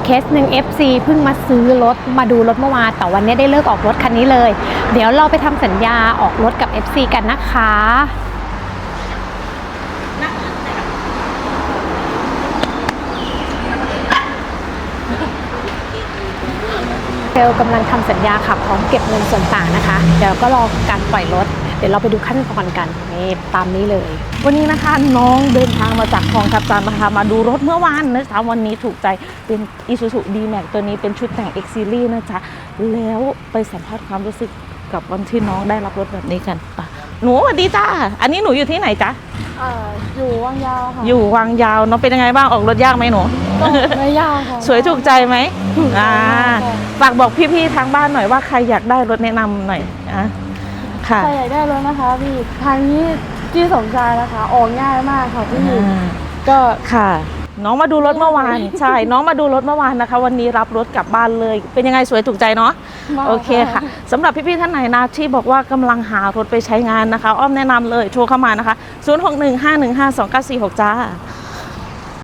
อีกเคสหนึ่ง FC เพิ่งมาซื้อรถมาดูรถเมื่อวานแต่วันนี้ได้เลิกออกรถคันนี้เลย เดี๋ยวเราไปทำสัญญาออกรถกับ FC กันนะคะ เซลกำลังทำสัญญาขับพร้อมเก็บเงินส่วนต่างนะคะ เดี๋ยวก็รอการปล่อยรถ เดี๋ยวเราไปดูขั้นตอนกันนี่ตามนี้เลย วันนี้นะคะน้องเดินทางมาจากคลองทับจันทร์นะคะมาดูรถเมื่อวานนะคะวันนี้ถูกใจเป็น Isuzu D-Max ตัวนี้เป็นชุดแต่ง X Series นะจ๊ะแล้วไปสัมภาษณ์ความรู้สึกกับวันที่น้องได้รับรถแบบนี้กันปะหนูสวัสดีจ้าอันนี้หนูอยู่ที่ไหนจ๊ะ อ่ออยู่วังยาวค่ะอยู่วังยาวน้องเป็นยังไงบ้างออกรถยากไหมหนูก็ไม่ยากค่ะ สวยถูกใจไหมถูกใจอ่ามากค่ะฝากบอกพี่ๆทางบ้านหน่อยว่าใครอยากได้รถแนะนำหน่อยอะค่ะใครอยากได้รถนะคะพี่ทางนี้ที่สมใจนะคะออกง่ายมากค่ะพี่อ่าก็ค่ะ น้องมาดูรถเมื่อวานใช่น้องมาดูรถเมื่อวานนะคะ วันนี้รับรถกลับบ้านเลย เป็นยังไงสวยถูกใจเนาะมากโอเคค่ะสำหรับพี่ๆท่านไหนนะที่บอกว่ากำลังหารถไปใช้งานนะคะ อ้อมแนะนำเลยโทรเข้ามานะคะ 0615152946 จ้า